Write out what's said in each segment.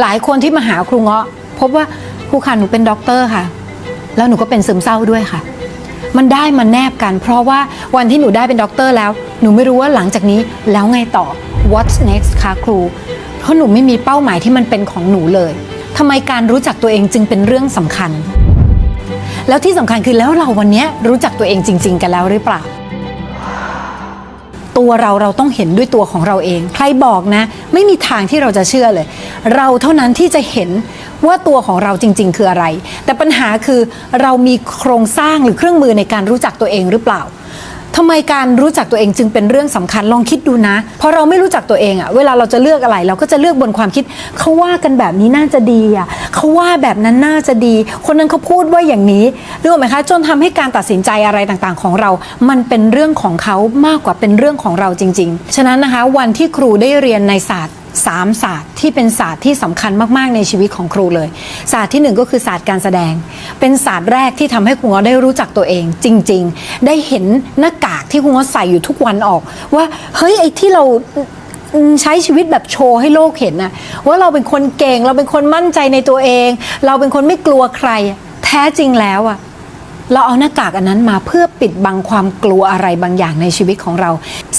หลายคนที่มาหาครูเงาะ พบว่าครูค่ะหนูเป็นด็อกเตอร์ค่ะ แล้วหนูก็เป็นซึมเศร้าด้วยค่ะ มันได้มาแนบกัน เพราะว่าวันที่หนูได้เป็นด็อกเตอร์แล้ว หนูไม่รู้ว่าหลังจากนี้แล้วไงต่อ what's next คะครู เพราะหนูไม่มีเป้าหมายที่มันเป็นของหนูเลยทำไมการรู้จักตัวเองจึงเป็นเรื่องสำคัญ แล้วที่สำคัญคือแล้วเราวันนี้รู้จักตัวเองจริง ๆ กันแล้วหรือเปล่า ตัวเราเราต้องเห็นด้วยตัวของเราเอง ใครบอกนะ ไม่มีทางที่เราจะเชื่อเลย เราเท่านั้นที่จะเห็นว่าตัวของเราจริง ๆ คืออะไร แต่ปัญหาคือเรามีโครงสร้างหรือเครื่องมือในการรู้จักตัวเองหรือเปล่า ทำไมการรู้จักตัวเองจึงเป็นเรื่องสำคัญลองคิดดูนะพอเราไม่รู้จักตัวเองอะเวลาเราจะเลือกอะไร เราก็จะเลือกบนความคิดเขาว่ากันแบบนี้น่าจะดีอะเขาว่าแบบนั้นน่าจะดี คนนั้นเขาพูดว่าอย่างนี้รู้ไหมคะจนทำให้การตัดสินใจอะไรต่างๆ ของเรา มันเป็นเรื่องของเขามากกว่าเป็นเรื่องของเราจริง ๆ ฉะนั้นนะคะ วันที่ครูได้เรียนในศาสตร์สามศาสตร์ที่เป็นศาสตร์ที่สำคัญมากๆในชีวิตของครูเลย ศาสตร์ที่หนึ่งก็คือศาสตร์การแสดง เป็นศาสตร์แรกที่ทำให้ครูง้อได้รู้จักตัวเอง จริง ๆ ได้เห็นหน้ากากที่ครูง้อใส่อยู่ทุกวันออก ว่าเฮ้ยไอ้ที่เราใช้ชีวิตแบบโชว์ให้โลกเห็นนะว่าเราเป็นคนเก่ง เราเป็นคนมั่นใจในตัวเอง เราเป็นคนไม่กลัวใคร แท้จริงแล้วอะเราเอาหน้ากากอันนั้นมาเพื่อปิดบังความกลัวอะไรบางอย่างในชีวิตของเรา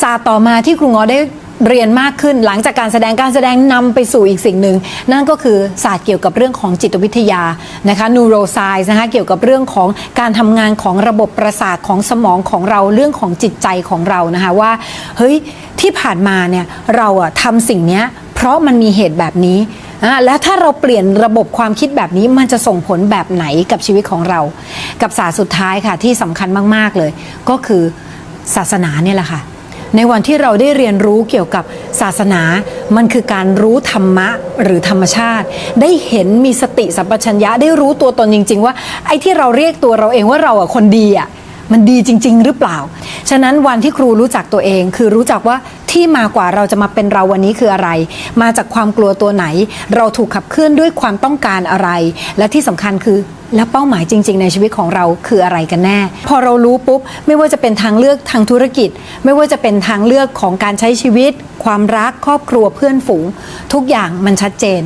ศาสตร์ต่อมาที่ครูงอได้ เรียนมากขึ้นหลังจากการแสดงการแสดงนำไปสู่อีกสิ่งหนึ่ง นั่นก็คือศาสตร์เกี่ยวกับเรื่องของจิตวิทยานะคะ neuroscience นะคะเกี่ยวกับเรื่องของการทำงานของระบบประสาทของสมองของเราเรื่องของจิตใจของเรานะคะว่าเฮ้ยที่ผ่านมาเนี่ยเราอะทำสิ่งนี้เพราะมันมีเหตุแบบนี้อ่าแล้วถ้าเราเปลี่ยนระบบความคิดแบบนี้มันจะส่งผลแบบไหนกับชีวิตของเรา กับศาสตร์สุดท้ายค่ะที่สำคัญมาก ๆ เลย ก็คือศาสนาเนี่ยแหละค่ะ ในวันที่เราได้เรียนรู้เกี่ยวกับศาสนา มันคือการรู้ธรรมะหรือธรรมชาติ ได้เห็นมีสติสัมปชัญญะได้รู้ตัวตนจริง ๆ ว่าไอ้ที่เราเรียกตัวเราเองว่าเราอะคนดีอะมันดีจริง ๆ หรือเปล่า ฉะนั้นวันที่ครูรู้จักตัวเอง คือรู้จักว่า ที่มากว่าเราจะมาเป็นเราวันนี้คืออะไร มาจากความกลัวตัวไหน เราถูกขับเคลื่อนด้วยความต้องการอะไร และที่สำคัญคือและเป้าหมายจริง ๆ ในชีวิตของเราคืออะไรกันแน่ พอเรารู้ปุ๊บ ไม่ว่าจะเป็นทางเลือกทางธุรกิจ ไม่ว่าจะเป็นทางเลือกของการใช้ชีวิต ความรักครอบครัวเพื่อนฝูง ทุกอย่างมันชัดเจน